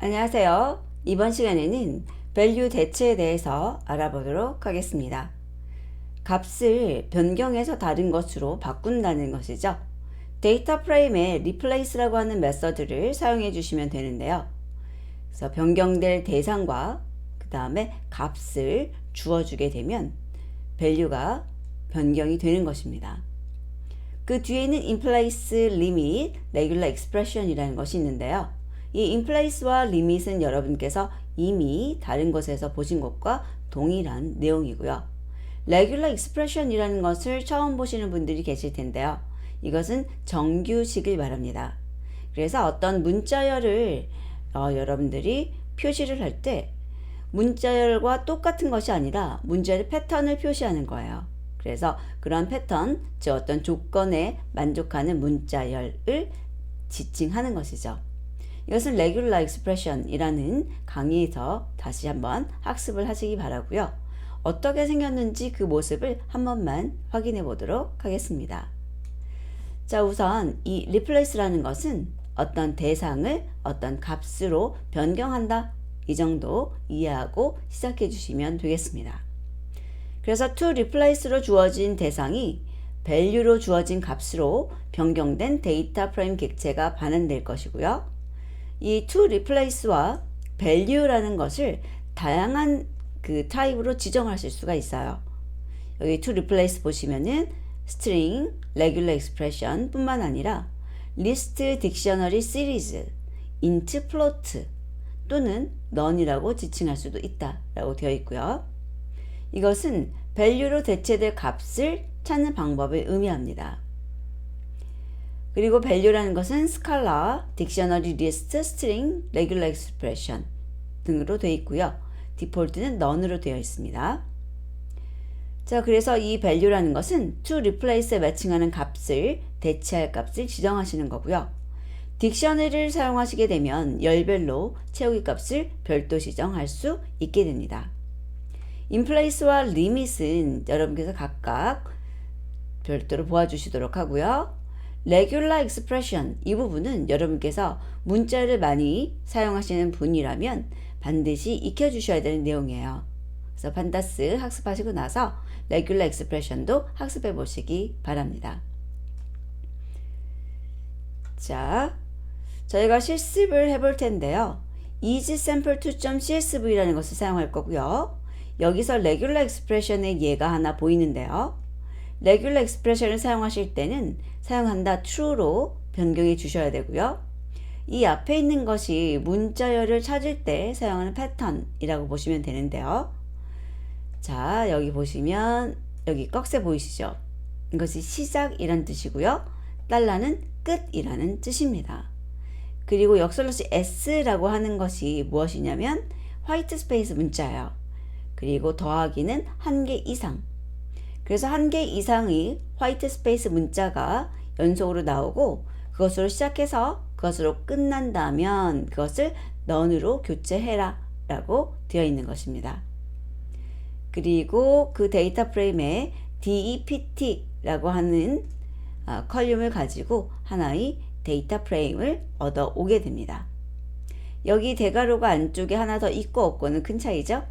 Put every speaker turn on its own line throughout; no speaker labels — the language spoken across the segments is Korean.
안녕하세요. 이번 시간에는 value 대체에 대해서 알아보도록 하겠습니다. 값을 변경해서 다른 것으로 바꾼다는 것이죠. 데이터 프레임에 replace라고 하는 메서드를 사용해 주시면 되는데요. 그래서 변경될 대상과 그 다음에 값을 주어주게 되면 value가 변경이 되는 것입니다. 그 뒤에는 in place, limit, regular expression이라는 것이 있는데요. 이 place와 limit은 여러분께서 이미 다른 것에서 보신 것과 동일한 내용이고요. regular expression이라는 것을 처음 보시는 분들이 계실 텐데요. 이것은 정규식을 말합니다. 그래서 어떤 문자열을 어, 여러분들이 표시를 할 때 문자열과 똑같은 것이 아니라 문자열 패턴을 표시하는 거예요. 그래서 그런 패턴, 즉 어떤 조건에 만족하는 문자열을 지칭하는 것이죠. 이것은 regular expression이라는 강의에서 다시 한번 학습을 하시기 바라고요. 어떻게 생겼는지 그 모습을 한 번만 확인해 보도록 하겠습니다. 자, 우선 이 replace라는 것은 어떤 대상을 어떤 값으로 변경한다. 이 정도 이해하고 시작해 주시면 되겠습니다. 그래서 to replace로 주어진 대상이 value로 주어진 값으로 변경된 데이터 프레임 객체가 반환될 것이고요. 이 to replace와 value라는 것을 다양한 그 타입으로 지정하실 수가 있어요. 여기 to replace 보시면은 string, regular expression 뿐만 아니라 list, dictionary, series, int, float 또는 none이라고 지칭할 수도 있다라고 되어 있고요. 이것은 value로 대체될 값을 찾는 방법을 의미합니다. 그리고 value라는 것은 scalar, dictionary list, string, regular expression 등으로 되어 있고요. 디폴트는 none으로 되어 있습니다. 자, 그래서 이 value라는 것은 to replace에 매칭하는 값을 대체할 값을 지정하시는 거고요. 딕셔너리를 사용하시게 되면 열별로 채우기 값을 별도 지정할 수 있게 됩니다. 인플레이스와 리밋은 여러분께서 각각 별도로 보아주시도록 하고요. 레귤라 익스프레션 이 부분은 여러분께서 문자를 많이 사용하시는 분이라면 반드시 익혀주셔야 되는 내용이에요. 그래서 판다스 학습하시고 나서 레귤라 익스프레션도 학습해 보시기 바랍니다. 자, 저희가 실습을 해볼 텐데요. issample2.csv라는 것을 사용할 거고요. 여기서 regular expression의 예가 하나 보이는데요. Regular expression을 사용하실 때는 사용한다 true로 변경해 주셔야 되고요. 이 앞에 있는 것이 문자열을 찾을 때 사용하는 패턴이라고 보시면 되는데요. 자, 여기 보시면 여기 꺽쇠 보이시죠? 이것이 시작이란 뜻이고요. 달러는 끝이라는 뜻입니다. 그리고 역설로시 S라고 하는 것이 무엇이냐면 화이트 스페이스 문자예요. 그리고 더하기는 한 개 이상. 그래서 한 개 이상의 화이트 스페이스 문자가 연속으로 나오고 그것으로 시작해서 그것으로 끝난다면 그것을 넌으로 교체해라 라고 되어 있는 것입니다. 그리고 그 데이터 프레임에 DEPT라고 하는 어, 컬륨을 가지고 하나의 데이터 프레임을 얻어 오게 됩니다. 여기 대괄호가 안쪽에 하나 더 있고 없고는 큰 차이죠?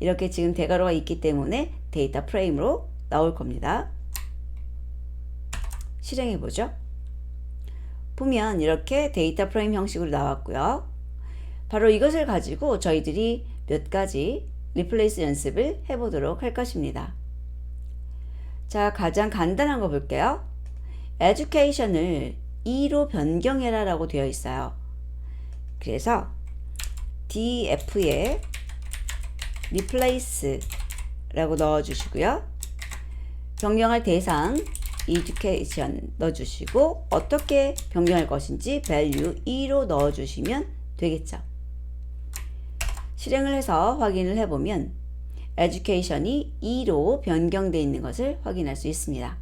이렇게 지금 대괄호가 있기 때문에 데이터 프레임으로 나올 겁니다. 실행해 보죠. 보면 이렇게 데이터 프레임 형식으로 나왔고요. 바로 이것을 가지고 저희들이 몇 가지 리플레이스 연습을 해보도록 할 것입니다. 자, 가장 간단한 거 볼게요. education을 2로 변경해라 라고 되어 있어요. 그래서 df에 replace 라고 넣어 주시고요. 변경할 대상 education 넣어주시고 어떻게 변경할 것인지 value 2로 넣어주시면 되겠죠. 실행을 해서 확인을 해보면 education이 2로 변경되어 있는 것을 확인할 수 있습니다.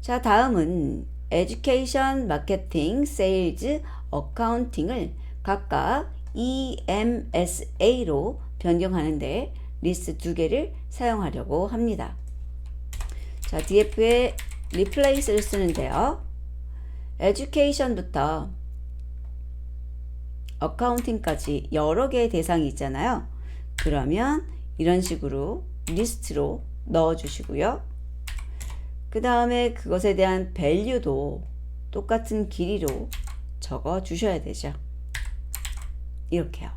자, 다음은 education, marketing, sales, accounting을 각각 EMSA로 변경하는데 리스트 두 개를 사용하려고 합니다. 자, DF에 replace를 쓰는데요. education부터 어카운팅까지 여러 개의 대상이 있잖아요. 그러면 이런 식으로 리스트로 넣어 주시고요. 그 다음에 그것에 대한 밸류도 똑같은 길이로 적어 주셔야 되죠. 이렇게요.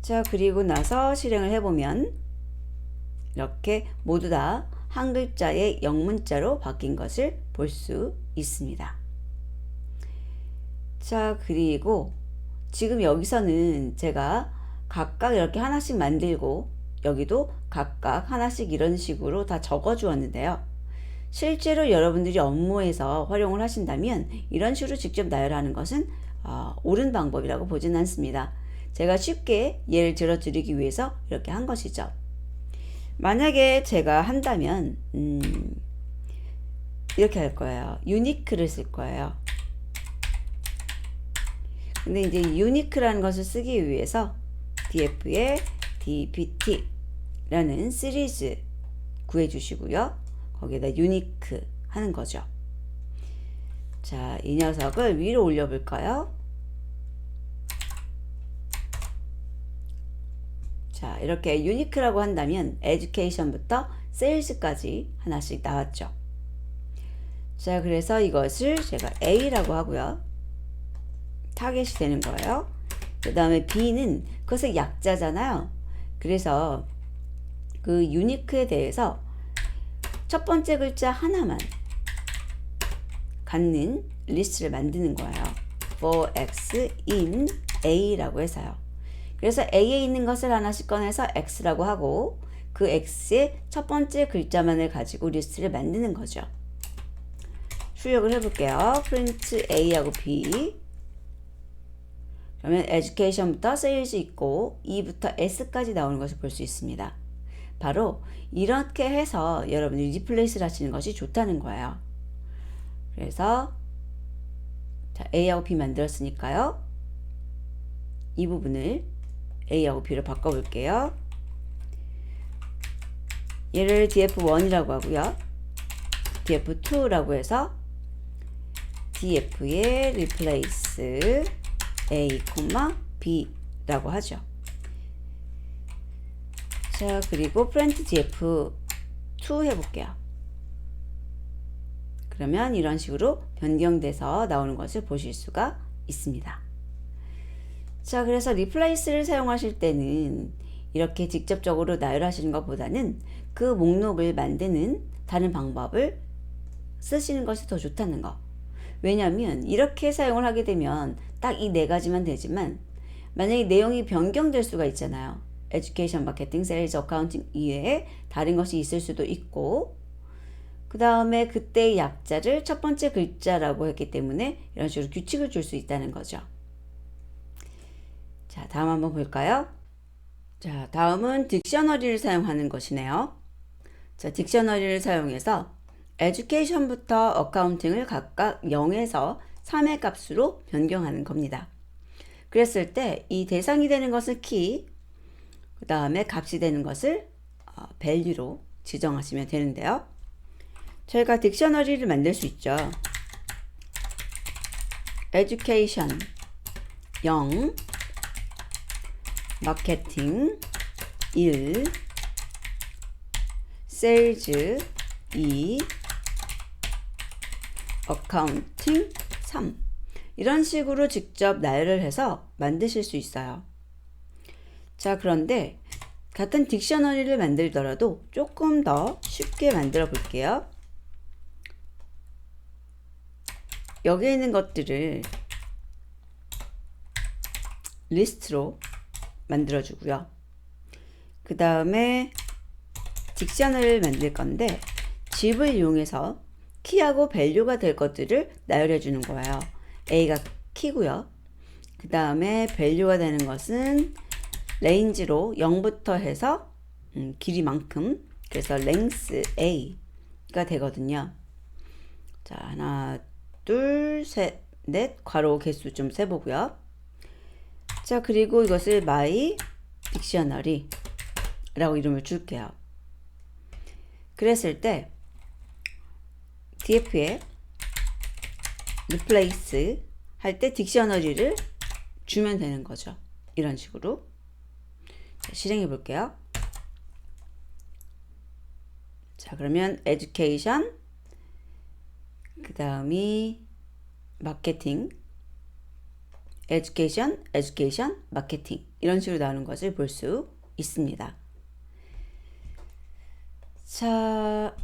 자, 그리고 나서 실행을 해보면 이렇게 모두 다 한 글자의 영문자로 바뀐 것을 볼 수 있습니다. 자, 그리고 지금 여기서는 제가 각각 이렇게 하나씩 만들고 여기도 각각 하나씩 이런 식으로 다 적어 주었는데요. 실제로 여러분들이 업무에서 활용을 하신다면 이런 식으로 직접 나열하는 것은 어, 옳은 방법이라고 보지는 않습니다. 제가 쉽게 예를 들어 드리기 위해서 이렇게 한 것이죠. 만약에 제가 한다면 음, 이렇게 할 거예요. 유니크를 쓸 거예요. 근데 이제 유니크라는 것을 쓰기 위해서 df에 dpt라는 시리즈 구해 주시고요. 거기에다 유니크 하는 거죠. 자, 이 녀석을 위로 올려 볼까요? 자, 이렇게 유니크라고 한다면 education부터 sales까지 하나씩 나왔죠. 자, 그래서 이것을 제가 A라고 하고요. 타겟이 되는 거예요. 그 다음에 B는 그것의 약자잖아요. 그래서 그 유니크에 대해서 첫 번째 글자 하나만 갖는 리스트를 만드는 거예요. for x in a라고 해서요. 그래서 a에 있는 것을 하나씩 꺼내서 x라고 하고 그 x의 첫 번째 글자만을 가지고 리스트를 만드는 거죠. 출력을 해볼게요. print a하고 b 그러면 education부터 sales 있고 e부터 s까지 나오는 것을 볼 수 있습니다. 바로 이렇게 해서 여러분들이 리플레이스를 하시는 것이 좋다는 거예요. 그래서 자, A하고 B 만들었으니까요. 이 부분을 A하고 B로 바꿔볼게요. 얘를 df1이라고 하고요. df2라고 해서 df의 replace a, b라고 하죠. 자, 그리고 print df2 해볼게요. 그러면 이런 식으로 변경돼서 나오는 것을 보실 수가 있습니다. 자, 그래서 리플레이스를 사용하실 때는 이렇게 직접적으로 나열하시는 것보다는 그 목록을 만드는 다른 방법을 쓰시는 것이 더 좋다는 거. 왜냐하면 이렇게 사용을 하게 되면 딱 이 네 가지만 되지만 만약에 내용이 변경될 수가 있잖아요. 에듀케이션, 마케팅, 세일즈, 어카운팅 이외에 다른 것이 있을 수도 있고 그 다음에 그때의 약자를 첫 번째 글자라고 했기 때문에 이런 식으로 규칙을 줄 수 있다는 거죠. 자, 다음 한번 볼까요? 자, 다음은 딕셔너리를 사용하는 것이네요. 자, 딕셔너리를 사용해서 education부터 어카운팅을 각각 0에서 3의 값으로 변경하는 겁니다. 그랬을 때 이 대상이 되는 것을 키, 그 다음에 값이 되는 것을 어, value로 지정하시면 되는데요. 저희가 딕셔너리를 만들 수 있죠. education 0 마케팅 1 sales 2 어카운팅 3 이런 식으로 직접 나열을 해서 만드실 수 있어요. 자, 그런데 같은 딕셔너리를 만들더라도 조금 더 쉽게 만들어 볼게요. 여기에 있는 것들을 리스트로 만들어 주고요. 그 다음에 딕션을 만들 건데 집을 이용해서 키하고 밸류가 될 것들을 나열해 주는 거예요. A가 키고요. 그 다음에 밸류가 되는 것은 레인지로 0부터 해서 음, 길이만큼 그래서 length A가 되거든요. 자 하나 둘, 셋, 넷 괄호 개수 좀 세보고요. 자, 그리고 이것을 my dictionary 라고 이름을 줄게요. 그랬을 때 df에 replace 할 때 딕셔너리를 주면 되는 거죠. 이런 식으로. 자, 실행해 볼게요. 자, 그러면 education 그 다음이 마케팅 education, education, 마케팅 이런 식으로 나오는 것을 볼 수 있습니다. 자,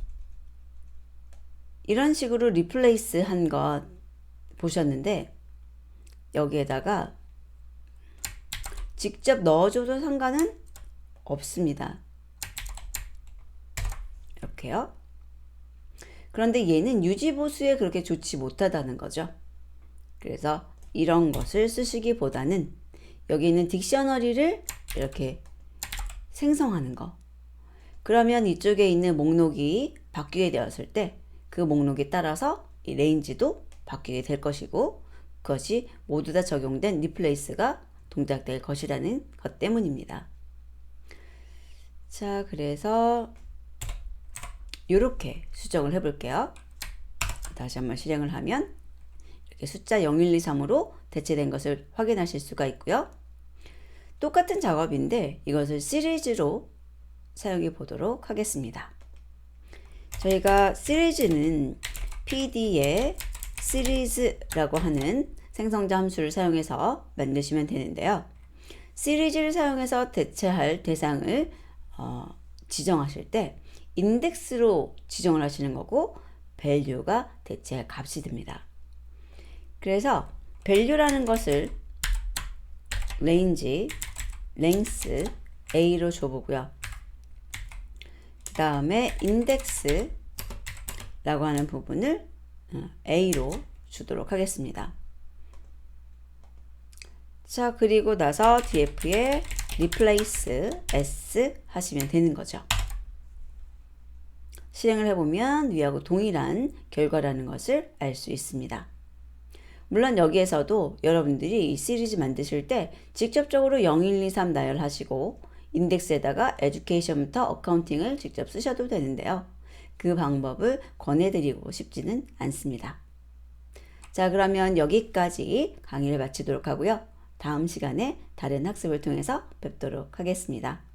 이런 식으로 리플레이스 한 것 보셨는데 여기에다가 직접 넣어줘도 상관은 없습니다. 이렇게요. 그런데 얘는 유지보수에 그렇게 좋지 못하다는 거죠. 그래서 이런 것을 쓰시기보다는 여기 있는 딕셔너리를 이렇게 생성하는 거. 그러면 이쪽에 있는 목록이 바뀌게 되었을 때 그 목록에 따라서 이 레인지도 바뀌게 될 것이고 그것이 모두 다 적용된 리플레이스가 동작될 것이라는 것 때문입니다. 자, 그래서 이렇게 수정을 해 볼게요. 다시 한번 실행을 하면 숫자 0, 1, 2, 3으로 대체된 것을 확인하실 수가 있고요. 똑같은 작업인데 이것을 시리즈로 사용해 보도록 하겠습니다. 저희가 시리즈는 PD의 시리즈라고 하는 생성자 함수를 사용해서 만드시면 되는데요. 시리즈를 사용해서 대체할 대상을 어, 지정하실 때 인덱스로 지정을 하시는 거고 value가 대체할 값이 됩니다. 그래서 value라는 것을 range, a로 줘보고요. 그 다음에 index라고 하는 부분을 어, a로 주도록 하겠습니다. 자, 그리고 나서 df에 replace s 하시면 되는 거죠. 실행을 해보면 위하고 동일한 결과라는 것을 알 수 있습니다. 물론 여기에서도 여러분들이 이 시리즈 만드실 때 직접적으로 0, 1, 2, 3 나열하시고 인덱스에다가 에듀케이션부터 어카운팅을 직접 쓰셔도 되는데요. 그 방법을 권해드리고 싶지는 않습니다. 자, 그러면 여기까지 강의를 마치도록 하고요. 다음 시간에 다른 학습을 통해서 뵙도록 하겠습니다.